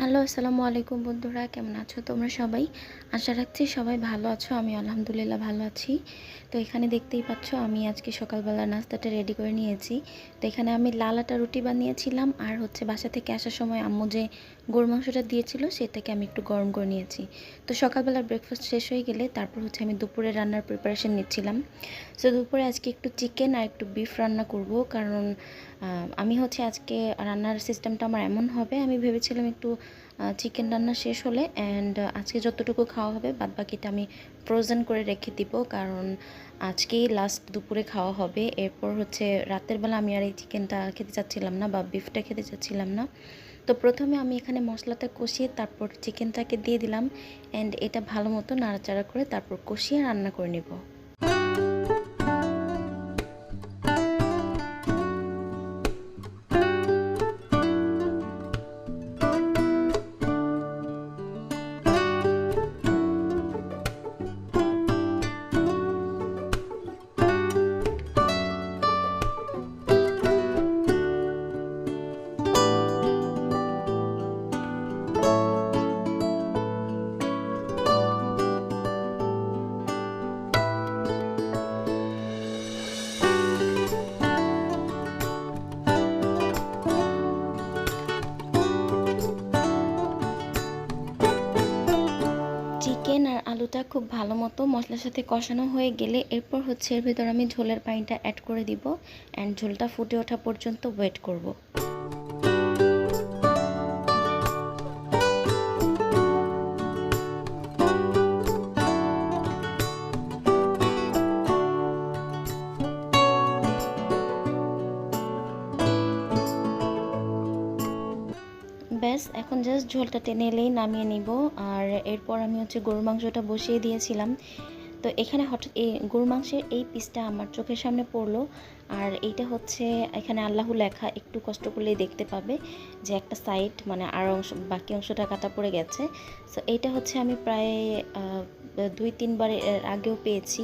Hello, আসসালামু আলাইকুম বন্ধুরা, কেমন আছো তোমরা সবাই? আশা রাখছি সবাই ভালো আছো, আমি আলহামদুলিল্লাহ ভালো আছি। তো এখানে দেখতেই পাচ্ছ, আমি আজকে সকালবেলা নাস্তাটা রেডি করে নিয়েছি। তো এখানে আমি লাল আটা রুটি বানিয়েছিলাম, আর হচ্ছে বাসা থেকে আসার সময় আম্মু যে গরু মাংসটা দিয়েছিল, সেটাকে আমি একটু গরম করে নিয়েছি। তো সকালবেলা ব্রেকফাস্ট শেষ হয়ে গেলে, তারপর হচ্ছে আমি দুপুরে রান্নার প্রিপারেশন নিচ্ছিলাম। সো দুপুরে আজকে একটু চিকেন আর একটু বিফ রান্না করব। কারণ আমি হচ্ছে আজকে রান্নার সিস্টেমটা আমার এমন হবে, আমি ভেবেছিলাম একটু চিকেন রান্না শেষ হলে অ্যান্ড আজকে যতটুকু খাওয়া হবে বাদ বাকিটা আমি ফ্রোজেন করে রেখে দিব। কারণ, আজকেই লাস্ট দুপুরে খাওয়া হবে। এরপর হচ্ছে রাতের বেলা আমি আর এই চিকেনটা খেতে চাচ্ছিলাম না বা বিফটা খেতে চাচ্ছিলাম না। তো প্রথমে আমি এখানে মশলাটা কষিয়ে তারপর চিকেনটাকে দিয়ে দিলাম অ্যান্ড এটা ভালো মতো নাড়াচাড়া করে তারপর কষিয়ে রান্না করে নেব। আলুটা খুব ভালো মতো মশলার সাথে কষানো হয়ে গেলে এরপর হচ্ছে এর ভিতর আমি ঝোলের পানিটা অ্যাড করে দিব অ্যান্ড ঝোলটা ফুটে ওঠা পর্যন্ত ওয়েট করব। ব্যাস এখন জাস্ট ঝোলটা টেনে এলেই নামিয়ে নিব। আর এরপর আমি হচ্ছে গরুর মাংসটা বসিয়ে দিয়েছিলাম। তো এখানে হঠাৎ এই গরুর মাংসের এই পিসটা আমার চোখের সামনে পড়ল। আর এইটা হচ্ছে এখানে আল্লাহ লেখা, একটু কষ্ট করলেই দেখতে পাবে যে একটা সাইড মানে আর অংশ, বাকি অংশটা কাটা পড়ে গেছে। সো এইটা হচ্ছে আমি প্রায় দুই তিনবারের আগেও পেয়েছি।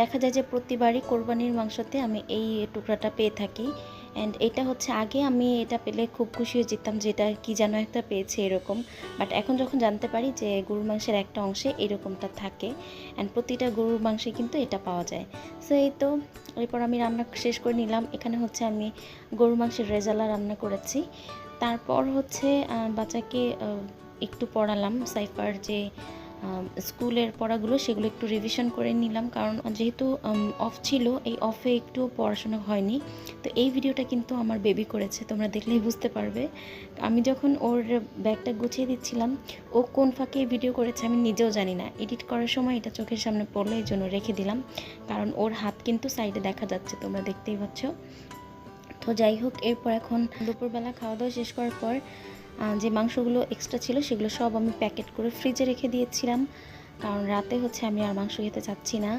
দেখা যায় যে প্রতিবারই কোরবানির মাংসতে আমি এই টুকরাটা পেয়ে থাকি। অ্যান্ড এটা হচ্ছে আগে আমি এটা পেলে খুব খুশি হয়ে যেতাম যে এটা কী যেন একটা পেয়েছে এরকম। বাট এখন যখন জানতে পারি যে গরুর মাংসের একটা অংশে এরকমটা থাকে অ্যান্ড প্রতিটা গরুর মাংসে কিন্তু এটা পাওয়া যায়। সো এই তো, এরপর আমি রান্না শেষ করে নিলাম। এখানে হচ্ছে আমি গরুর মাংসের রেজালা রান্না করেছি। তারপর হচ্ছে বাচ্চাকে একটু পড়ালাম, সাইফার যে স্কুলের পড়াগুলো সেগুলো একটু রিভিশন করে নিলাম। কারণ যেহেতু অফ ছিল, এই অফে একটু পড়াশোনা হয়নি। তো এই ভিডিওটা কিন্তু আমার বেবি করেছে, তোমরা দেখলেই বুঝতে পারবে। আমি যখন ওর ব্যাগটা গুছিয়ে দিচ্ছিলাম, ও কোন ফাঁকে ভিডিও করেছে আমি নিজেও জানি না। এডিট করার সময় এটা চোখের সামনে পড়ল, এই জন্য রেখে দিলাম। কারণ ওর হাত কিন্তু সাইডে দেখা যাচ্ছে, তোমরা দেখতেই পাচ্ছ। তো যাই হোক, এরপর এখন দুপুরবেলা খাওয়া দাওয়া শেষ করার পর যে মাংসগুলো এক্সট্রা ছিল সেগুলো সব আমি প্যাকেট করে ফ্রিজে রেখে দিয়েছিলাম। কারণ রাতে হচ্ছে আমি আর মাংস খেতে চাচ্ছি না।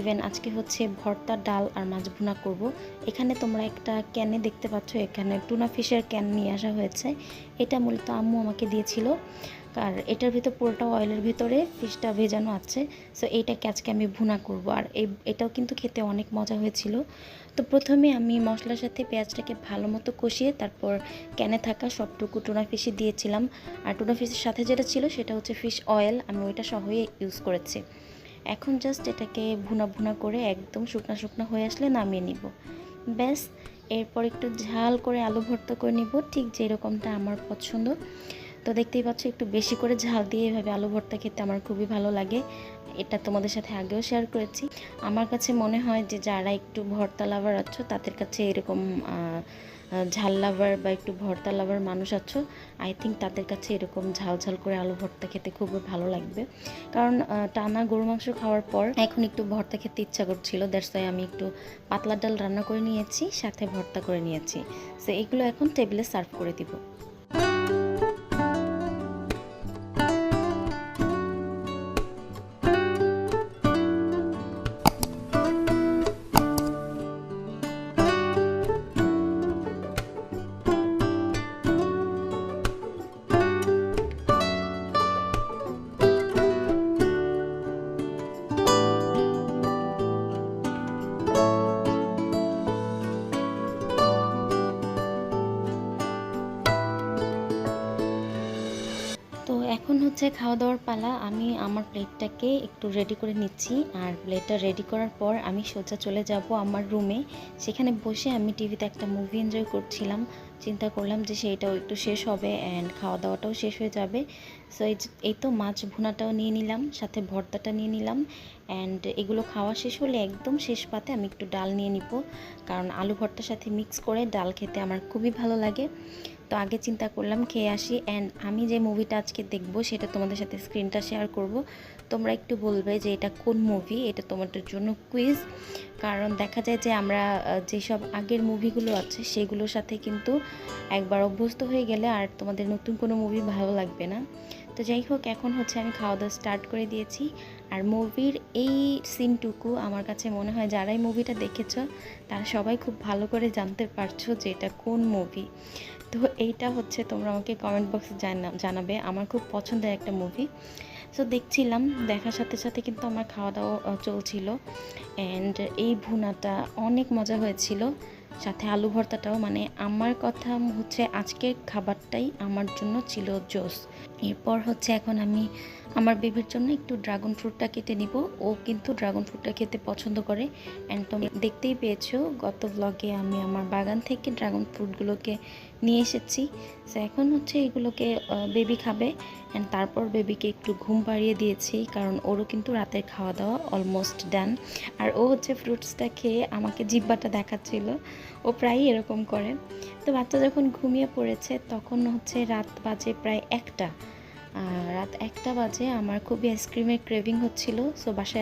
ইভেন আজকে হচ্ছে ভর্তা, ডাল আর মাছ ভুনা করব। এখানে তোমরা একটা ক্যানে দেখতে পাচ্ছ, এখানে টুনা ফিশের ক্যান নিয়ে আসা হয়েছে। এটা মূলত আম্মু আমাকে দিয়েছিল। আর এটার ভিতর পুরোটা অয়েলের ভিতরে ফিশটা ভেজানো আছে সো এইটাকে আজকে আমি ভুনা করব। আর এই, এটাও কিন্তু খেতে অনেক মজা হয়েছিল। তো প্রথমে আমি মশলার সাথে পেঁয়াজটাকে ভালো মতো কষিয়ে তারপর ক্যানে থাকা সবটুকু টুনা ফিশে দিয়েছিলাম। আর টুনা ফিশের সাথে যেটা ছিল সেটা হচ্ছে ফিশ অয়েল আমি ওইটা সহই ইউজ করেছি। এখন জাস্ট এটাকে ভুনা ভুনা করে একদম শুকনা শুকনা হয়ে আসলে নামিয়ে নিব। ব্যাস, এরপর একটু ঝাল করে আলু ভর্তা করে নিব, ঠিক যেরকমটা আমার পছন্দ। তো দেখতেই পাচ্ছ, একটু বেশি করে ঝাল দিয়ে এভাবে আলু ভর্তা খেতে আমার খুবই ভালো লাগে। এটা তোমাদের সাথে আগেও শেয়ার করেছি। আমার কাছে মনে হয় যে যারা একটু ভর্তা লাভার আছো, তাদের কাছে এরকম ঝাল লাভার বা একটু ভর্তা লাভার মানুষ আছো আই থিঙ্ক তাদের কাছে এরকম ঝাল ঝাল করে আলু ভর্তা খেতে খুবই ভালো লাগবে। কারণ টানা গরু মাংস খাওয়ার পর এখন একটু ভর্তা খেতে ইচ্ছা করছিল দ্যাটস ওয়াই আমি একটু পাতলা ডাল রান্না করে নিয়েছি, সাথে ভর্তা করে নিয়েছি। সো এগুলো এখন টেবিলে সার্ভ করে দিব। এখন হচ্ছে খাওয়া দাওয়ার পালা। আমি আমার প্লেটটাকে একটু রেডি করে নিচ্ছি। আর প্লেটটা রেডি করার পর আমি সোজা চলে যাব আমার রুমে সেখানে বসে আমি টিভিতে একটা মুভি এনজয় করছিলাম। চিন্তা করলাম যে সেইটাও একটু শেষ হবে অ্যান্ড খাওয়া দাওয়াটাও শেষ হয়ে যাবে। সো এই তো মাছ ভুনাটাও নিয়ে নিলাম, সাথে ভর্তাটা নিয়ে নিলাম। অ্যান্ড এগুলো খাওয়া শেষ হলে একদম শেষ পাতে আমি একটু ডাল নিয়ে নিব। কারণ আলু ভর্তার সাথে মিক্স করে ডাল খেতে আমার খুবই ভালো লাগে। তো আগে চিন্তা করলাম, খেয়ে আসি। অ্যান্ড আমি যে মুভিটা আজকে দেখব, সেটা তোমাদের সাথে স্ক্রিনটা শেয়ার করব। তোমরা একটু বলবে যে এটা কোন মুভি এটা তোমাদের জন্য কুইজ কারণ দেখা যায় যে আমরা যেসব আগের মুভিগুলো আছে, সেগুলোর সাথে কিন্তু একবার অভ্যস্ত হয়ে গেলে আর তোমাদের নতুন কোনো মুভি ভালো লাগবে না। তো যাই হোক, এখন হচ্ছে আমি খাওয়া দাওয়া স্টার্ট করে দিয়েছি। আর মুভির এই সিনটুকু আমার কাছে মনে হয় যারাই মুভিটা দেখেছ, তারা সবাই খুব ভালো করে জানতে পারছ যে এটা কোন মুভি তো এইটা হচ্ছে তোমরা আমাকে কমেন্ট বক্সে জানাবে। আমার খুব পছন্দের একটা মুভি সো দেখছিলাম, দেখার সাথে সাথে কিন্তু আমার খাওয়া দাওয়া চলছিল। অ্যান্ড এই ভুনাটা অনেক মজা হয়েছিল। সাথে আলু ভর্তাটাও মানে আমার কথা হচ্ছে আজকের খাবারটাই আমার জন্য ছিল জোস। এরপর হচ্ছে এখন আমি আমার বেবির জন্য একটু ড্রাগন ফ্রুটটা কেটে নিব। ও কিন্তু ড্রাগন ফ্রুটটা খেতে পছন্দ করে। অ্যান্ড তোমরা দেখতেই পেয়েছ, গত ব্লগে আমি আমার বাগান থেকে ড্রাগন ফ্রুটগুলোকে নিয়ে এসেছি। সো এখন হচ্ছে এগুলোকে বেবি খাবে। অ্যান্ড তারপর বেবিকে একটু ঘুম পাড়িয়ে দিয়েছি, কারণ ওরও কিন্তু রাতের খাওয়া দাওয়া অলমোস্ট ডান আর ও হচ্ছে ফ্রুটসটা খেয়ে আমাকে জিব্বাটা দেখাচ্ছিল। ও প্রায়ই এরকম করে। তো বাচ্চা যখন ঘুমিয়ে পড়েছে, তখন হচ্ছে রাত বাজে প্রায় একটা। রাত একটা বাজে, আমার খুবই আইসক্রিমের ক্রেভিং হচ্ছিল সো বাসায়